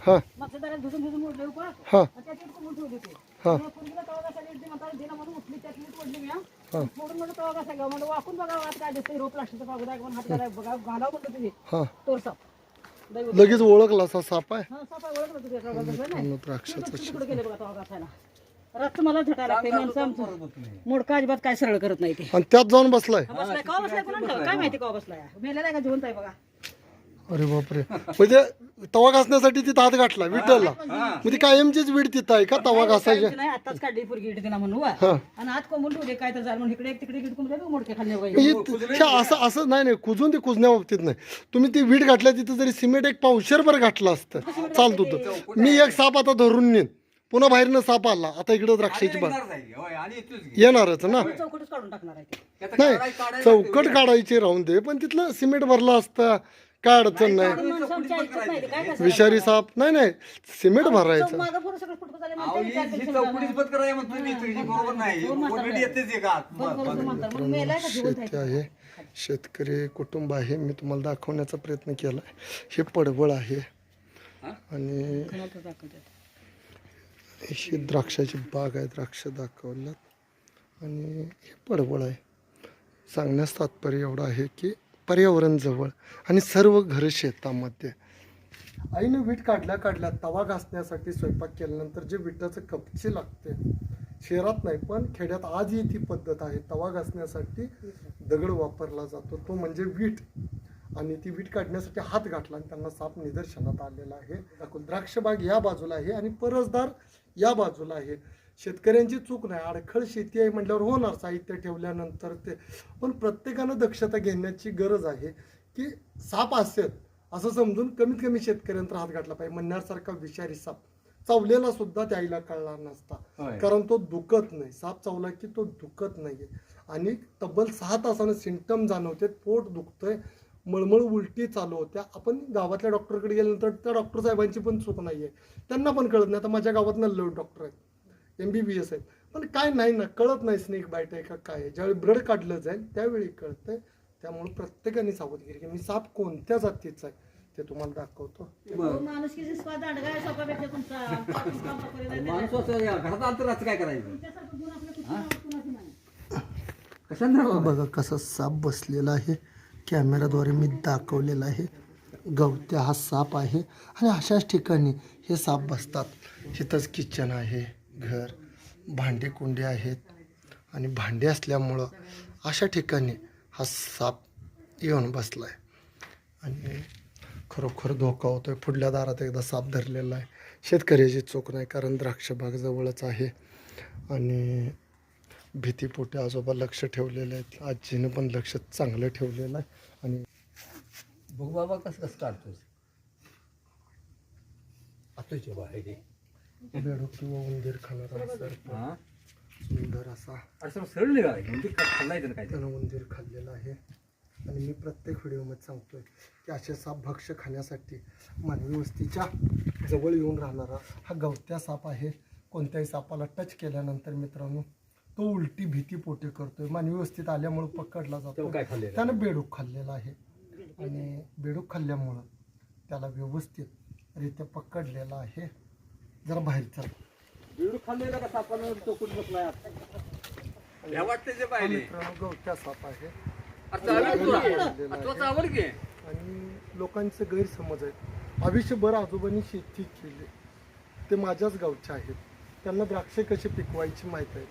हा. हा. हा. हा. हा. लगेच ओळखला असा साप आहे हा, नाही? द्राक्षाचं. रातचं मला झटायला माणसं आमचं. मोडका अजिबात काय सरळ करत नाही ते आणि त्यात जाऊन बसलाय हा, बसलाय का बसलाय कोणाला ठाऊक? काय माहिती का बसलाय मेलेला आहे का जिवंत आहे बघा अरे बापरे. म्हणजे तवा घासण्यासाठी तिथं हात गाठला विठ्ठलला. म्हणजे कायमचीच वीड तिथं आहे का? तवा घासायच्या नाही आताच काढली पोरगी तिला वा. हा. आणि आत कोंबून ठेवले काय तर झालं म्हणून इकडे एक तिकडे गिडकून ठेवले, मोडके खाल्ले म्हणजे हे असं असं नाही नाही कुजून ते कुजण्या बाबतीत नाही. तुम्ही ती वीट घातल्या तिथं जरी सिमेंट एक पावशेरभर घातलं असतं चालत होतं. मी एक साप आता धरून नेन पुन्हा बाहेरनं साप आला आता इकडं द्राक्षाची बाग. येणारच ना? चौकटच काढून टाकणार आहे ते. नाही चौकट काढायची राहून दे पण तिथलं सिमेंट भरलं असतं. काय अडचण नाही? विषारी साप नाही नाही सिमेंट भरायचं. अहो, ही ही चौकटीच बंद करायला मी तुझी बरोबर नाही. ऑलरेडी येतेच एक आत. मग शेती आहे? शेतकरी कुटुंब आहे. मी तुम्हाला दाखवण्याचा प्रयत्न केला. हे पडवळ आहे. आणि ही द्राक्षाची बाग आहे द्राक्ष दाखवल्यात आणि हे पडवळ आहे. सांगण्यास तात्पर्य एवढं आहे की पर्यावरण जवळ आणि सर्व घरं शेतामध्ये. आईने वीट काढल्या काढल्या तवा घासण्यासाठी स्वयंपाक केल्यानंतर जे विटाचं कपचे लागते शहरात नाही पण खेड्यात आजही ती पद्धत आहे. तवा घासण्यासाठी दगड वापरला जातो. तो म्हणजे वीट. आणि ती वीट काढण्यासाठी हात घातला आणि त्यांना साप निदर्शनात आलेला आहे. दाखवून द्राक्षबाग या बाजूला आहे आणि परसदार या बाजूला आहे. शेतकऱ्यांची चूक नाही. अडखळ शेती आहे म्हटल्यावर होणार साहित्य ठेवल्यानंतर ते. पण प्रत्येकानं दक्षता घेण्याची गरज आहे की साप असेल असं समजून कमीत कमी शेतकऱ्यांचा हात घातला पाहिजे. म्हणण्यासारखा विषारी साप. चावलेला सुद्धा त्याईला कळला नसता. कारण तो दुखत नाही. साप चावला की तो दुखत नाहीये. आणि तब्बल सहा तासानं सिमटम जाणवते पोट दुखतंय. मळमळ उलटी चालू होत्या. आपण गावातल्या डॉक्टरकडे गेल्यानंतर त्या डॉक्टर साहेबांची पण चूक नाहीये. त्यांना पण कळत नाही. आता माझ्या गावात नल्लो डॉक्टर आहेत. एम बी बी एस आहेत. पण काय नाही ना कळत नाही स्नेक बाईट आहे का काय आहे. ज्यावेळी ब्लड काढलं जाईल त्यावेळी कळतंय. त्यामुळे प्रत्येकाने सावधगिरी घ्या. मी साप कोणत्या जातीचा आहे ते तुम्हाला दाखवतो. काय करायचं? बघा कसा साप बसलेला आहे. कॅमेराद्वारे मी दाखवलेला आहे. गवत्या हा साप आहे. आणि अशाच ठिकाणी हे साप बसतात. इथंच किचन आहे. घर भांडी कुंडी आहेत. आणि भांडी असल्यामुळं अशा ठिकाणी हा साप येऊन बसला आहे आणि खरोखर धोका होतो आहे पुढल्या दारात एकदा साप धरलेला आहे. शेतकऱ्याची चूक नाही कारण द्राक्षबाग जवळच आहे. आणि भीतीपोटी आजोबा लक्ष ठेवलेलं आहे आजीनं पण लक्ष चांगलं ठेवलेलं आहे. आणि बघू बाबा कसं कसं काढतोस. आतोच्या बाहेर बेडूक किंवा उंदीर खाणारा सर सुंदर असा असं सरळ निघाला काय त्यानं उंदीर खाल्लेला आहे आणि मी प्रत्येक व्हिडिओमध्ये सांगतोय की असे साप भक्ष खाण्यासाठी मानवी वस्तीच्या जवळ येऊन राहणारा हा गवत्या साप आहे कोणत्याही सापाला टच केल्यानंतर मित्रांनो तो उलटी भीती पोटी करतोय मानवी वस्तीत आल्यामुळे पकडला जातो तो काय खाल्लेला त्यानं बेडूक खाल्लेला आहे आणि बेडूक खाल्ल्यामुळं त्याला व्यवस्थित रित्या पकडलेला आहे. जरा बाहेरचा बिडू खाल्लेला का सापानं चौकट बसलाय ह्या वाटतं जे पाहिले. मित्रांनो गवत्या साप आहे. चालेल तुला. तो चावल की आणि लोकांचे गैरसमज आहेत. आयुष्यभर आजोबांनी शेती केली. ते माझ्याच गावचे आहेत. त्यांना द्राक्षे कशी पिकवायची माहीत आहे?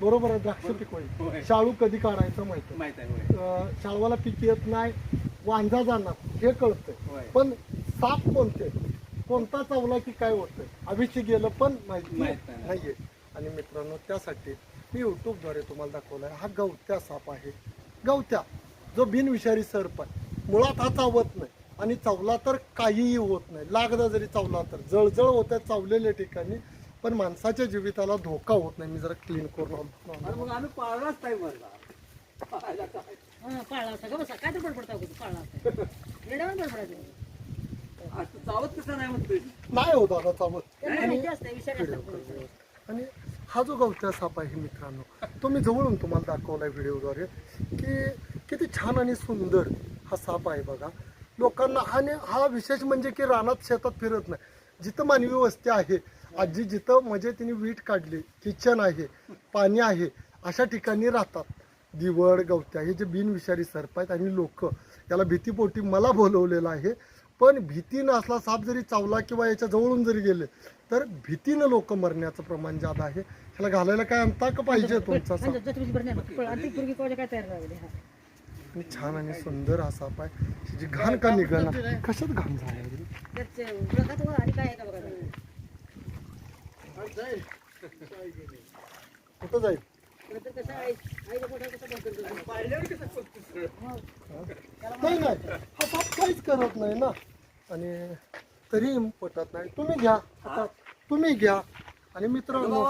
बरोबर आहे द्राक्ष पिकवायची. शाळू कधी काढायचं माहीत आहे? माहीत आहे होय. अं, शाळवाला पीक येत नाही वांजा जाणार हे कळतंय. होय. पण साप कोणते? कोणता चावला की काय होतंय? आयुष्य गेलं पण माहिती माहीत नाही. नाहीये. आणि मित्रांनो त्यासाठी मी युट्यूबद्वारे तुम्हाला दाखवलाय हा गवत्या साप आहे. गवत्या. जो बिनविषारी सर्प आहे. मुळात हा चावत नाही. आणि चावला तर काहीही होत नाही. लागदा जरी चावला तर. जळजळ होत आहे चावलेल्या ठिकाणी पण माणसाच्या जीविताला धोका होत नाही. मी जरा क्लीन करून आणतो. अरे मग आम्ही पाळलाच नाही मरला पाळला हा, होता. का बसा. काय तर बडबडता होतं? पाळला होता. बडबडायचं चावत कसं नाही म्हणतोय? नाही हो दादा चावत. करतो. आणि हा जो गवत्या साप आहे मित्रांनो तो मी जवळून तुम्हाला दाखवलाय व्हिडिओद्वारे की किती छान आणि सुंदर हा साप आहे बघा. लोकांना आणि हा विशेष म्हणजे की रानात शेतात फिरत नाही. जिथं मानवी वस्ती आहे आजी जिथं म्हणजे तिने वीट काढली किचन आहे पाणी आहे अशा ठिकाणी राहतात. दिवड गवत्या हे जे बिनविषारी सर्प आहेत आणि लोक याला भीतीपोटी मला बोलवलेलं आहे. पण भीती नसला साप जरी चावला किंवा याच्या जवळून जरी गेले तर भीतीनं लोक मरण्याचं प्रमाण जादा आहे ह्याला घालायला काय आणता का पाहिजे तुमचा साप? आणि छान आणि सुंदर हा साप आहे. त्याची घाण का निघाला? कशात घाण झाली कुठं जाईल? नाही नाही. करत नाही ना. आणि तरी पटत नाही. तुम्ही घ्या. हातात तुम्ही घ्या. आणि मित्रांनो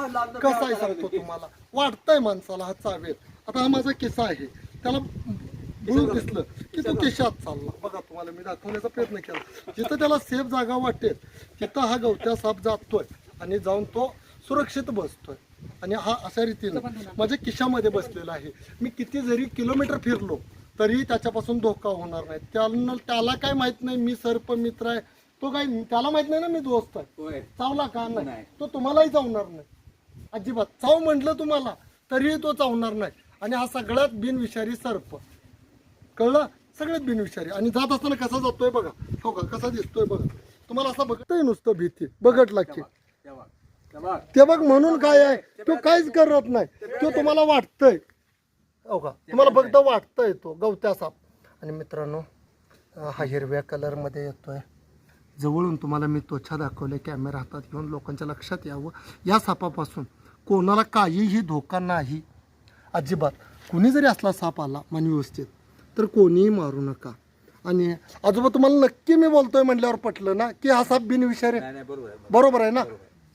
कसं आहे सांगतो तुम्हाला? वाटतंय माणसाला हा चावेल आता हा माझा किस्सा आहे. त्याला बुळ दिसलं की तो केशात चालला. बघा तुम्हाला मी दाखवण्याचा प्रयत्न केला. जिथं त्याला सेफ जागा वाटेल तिथं हा गवत्या साप जातोय आणि जाऊन तो सुरक्षित बसतोय. आणि हा अशा रीतीनं माझ्या खिशामध्ये बसलेला आहे. मी किती जरी किलोमीटर फिरलो तरी त्याच्यापासून धोका होणार नाही. त्याला त्याला काय माहीत नाही मी सर्प मित्र आहे. तो काय त्याला माहीत नाही ना मी दोस्त आहे. चावला का नाही. तो तुम्हालाही चावणार नाही. अजिबात. चाव म्हटलं तुम्हाला तरीही तो चावणार नाही. आणि हा सगळ्यात बिनविषारी सर्प. कळलं? सगळ्यात बिनविषारी. आणि जात असताना कसा जातोय बघा. हो का? कसा दिसतोय बघा. तुम्हाला असं बघतोय नुसतं भीती. तेव्हा तेव्हा ते बघ म्हणून काय आहे? तो काहीच करत नाही. तो तुम्हाला वाटतंय. हो का? तुम्हाला फक्त वाटतंय तो. गवत्या साप. आणि मित्रांनो हा हिरव्या कलरमध्ये येतोय. जवळून तुम्हाला मी त्वचा दाखवले कॅमेरा हातात घेऊन लोकांच्या लक्षात यावं. या सापापासून कोणाला काहीही धोका नाही. अजिबात. कुणी जरी असला साप आला मानव्यवस्थेत तर कोणीही मारू नका. आणि आजोबा तुम्हाला नक्की मी बोलतोय म्हटल्यावर पटलं ना की हा साप बिनविषारी बरोबर आहे बरोबर आहे. ना?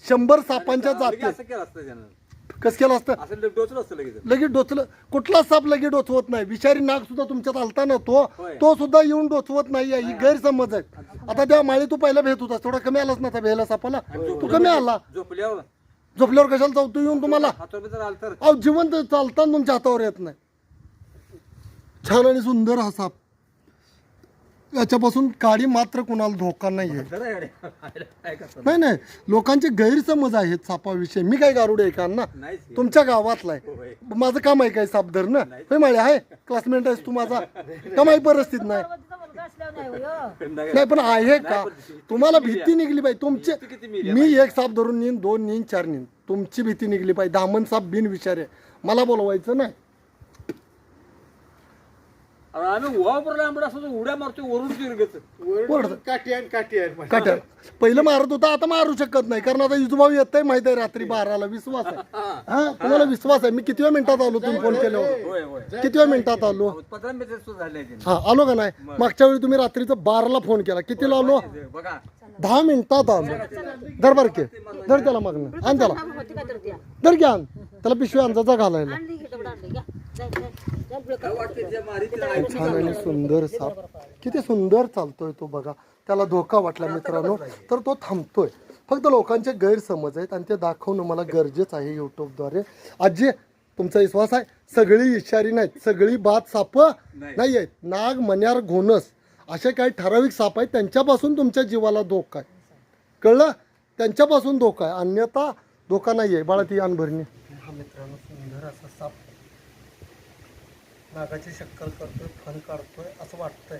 शंभर सापांच्या जाती. कस केलं असतं? असं डोचलं असतं लगेच. लगेच डोचलं. कुठला साप लगेच डोचवत नाही. विषारी नाग सुद्धा तुमच्यात आलता ना तो होय. तो सुद्धा येऊन डोचवत नाही ही गैरसमज आहे आता त्या माळी तू पहिला भेट होता थोडा कमी आलाच ना त्या भेला सापाला? तू कमी आला. झोपल्यावर. झोपल्यावर कशाला चावतो येऊन तुम्हाला हातावर जर आलं तर अहो जिवंत चालताना तुमच्या हातावर येत नाही. छान आणि सुंदर हा साप. याच्यापासून काडी मात्र कुणाला धोका नाही आहे? नाही नाही. लोकांचे गैरसमज आहेत सापाविषयी. मी काय गारुडे आहे का ना नाहीच. तुमच्या गावातला आहे. माझं काम आहे काय साप धरणं होय माळे आहे क्लासमेट आहेस तू माझा. का माही परिस्थिती नाही. तिचा मुलगा असल्यावर नाही होय, हो. नाही. नाही पण आहे का तुम्हाला भीती निघली पाहिजे. तुमचे मी एक साप धरून नेईन दोन नेईन चार नेईन तुमची भीती निघली पाहिजे. दामन साप बिन विचारे मला बोलवायचं नाही. आम्ही आंबडा असतो तो उड्या मारतो वरून तिरगत. ओरडतं. काठी आहे काठी आहे काट्या पहिलं मारत होता आता मारू शकत नाही कारण आता युजभाऊ येत आहे माहिती आहे रात्री बाराला विश्वास आहे. हा. तुम्हाला विश्वास आहे. मी कितव्या मिनिटात आलो तुम्ही फोन केल्यावर? होय होय. कितव्या मिनिटात आलो? पंधरा मिनिटं सुद्धा झाले ते. हा आलो का नाही? मागच्या वेळी तुम्ही रात्रीचं बाराला फोन केला. कितीला आलो? बघा. दहा मिनिटात आलो. धर बर के. धर त्याला मागणं. आण त्याला. होती काय तर त्या धर घ्या आण. त्याला पिशवी अंदाजा घालायला. आणली की तेवढं आणली घ्या. छान आणि सुंदर साप. किती सुंदर चालतोय तो बघा. त्याला धोका वाटला मित्रांनो. तर तो थांबतोय. फक्त लोकांचे गैरसमज आहेत आणि ते दाखवणं मला गरजेचं आहे युट्यूबद्वारे आजी तुमचा विश्वास आहे? सगळी इशारी नाहीत. सगळी बात साप नाही. आहेत नाग मन्यार घोणस असे काही ठराविक साप आहेत. त्यांच्यापासून तुमच्या जीवाला धोका आहे. कळलं? त्यांच्यापासून धोका आहे. अन्यथा धोका नाही आहे बाळा ती अनभरणी. हा मित्रांनो सुंदर असा साप नागाची शक्कल करतोय फण काढतोय असं वाटतंय.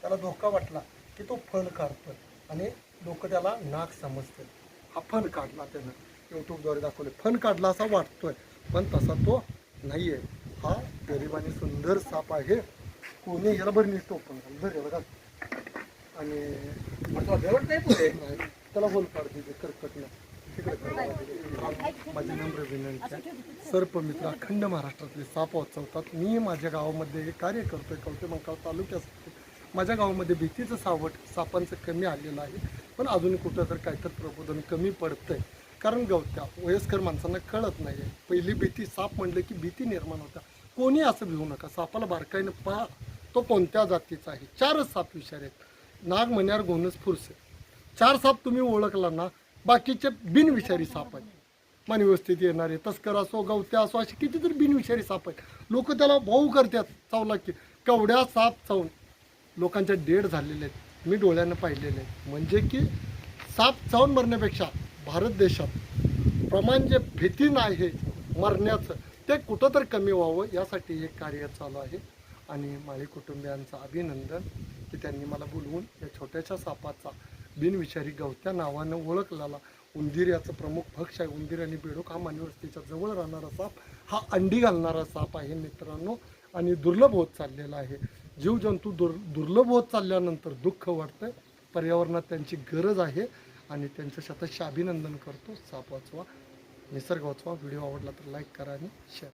त्याला धोका वाटला की तो फण काढतोय आणि लोक त्याला नाग समजते हा फण काढला त्यानं. यूट्यूबद्वारे दाखवले फण काढला असा वाटतोय पण तसा तो नाही आहे हा गरीब आणि सुंदर साप आहे. कोणी याला बरं ओपन कर याला घाल. आणि नाही नाही, त्याला होल कर्कटला तिकडे कर. माझी नम्र विनंती आहे. सर्पमित्र अखंड महाराष्ट्रातले साप वाचवतात. मी माझ्या गावामध्ये हे कार्य करतोय कवटे मंकाळ तालुक्यासाठी. माझ्या गावामध्ये भीतीचं सावट सापांचं कमी आलेलं आहे. पण अजून कुठं तर काहीतर प्रबोधन कमी पडतंय. कारण गवत्या वयस्कर माणसांना कळत नाही आहे पहिली भीती साप म्हणलं की भीती निर्माण होता. कोणी असं भिवू नका. सापाला बारकाईनं पहा तो कोणत्या जातीचा आहे? चारच साप विषारी आहेत. नाग म्हण्यावर गोनस फुरसे. चार साप तुम्ही ओळखला ना बाकीचे बिनविषारी साप आहेत. मानव्यवस्थेत येणारे तस्कर असो गवत्या असो असे कितीतरी बिनविषारी साप आहेत. लोक त्याला भाऊ करतात चावला की कवड्या साप चावून. लोकांच्या डेड झालेले आहेत. मी डोळ्यानं पाहिलेले आहेत. म्हणजे की साप चावून मरण्यापेक्षा भारत देशात प्रमाण जे भीतीनं आहे मरण्याचं ते कुठं तर कमी व्हावं यासाठी हे कार्य चालू आहे. आणि माझ्या कुटुंबियांचं अभिनंदन की त्यांनी मला बोलवून या छोट्याशा सापाचा बिनविषारी गवत्या नावानं ओळखलेला उंदीर याचं प्रमुख भक्ष आहे. उंदीर आणि बेडूक हा मानवस्तीच्या जवळ राहणारा साप. हा अंडी घालणारा साप आहे मित्रांनो आणि दुर्लभ होत चाललेला आहे. जीवजंतू दुर् दुर्लभ होत चालल्यानंतर दुःख वाटतं पर्यावरणात त्यांची गरज आहे आणि त्यांचं शतश अभिनंदन करतो. साप वाचवा निसर्ग वाचवा. व्हिडिओ आवडला तर लाईक करा आणि शेअर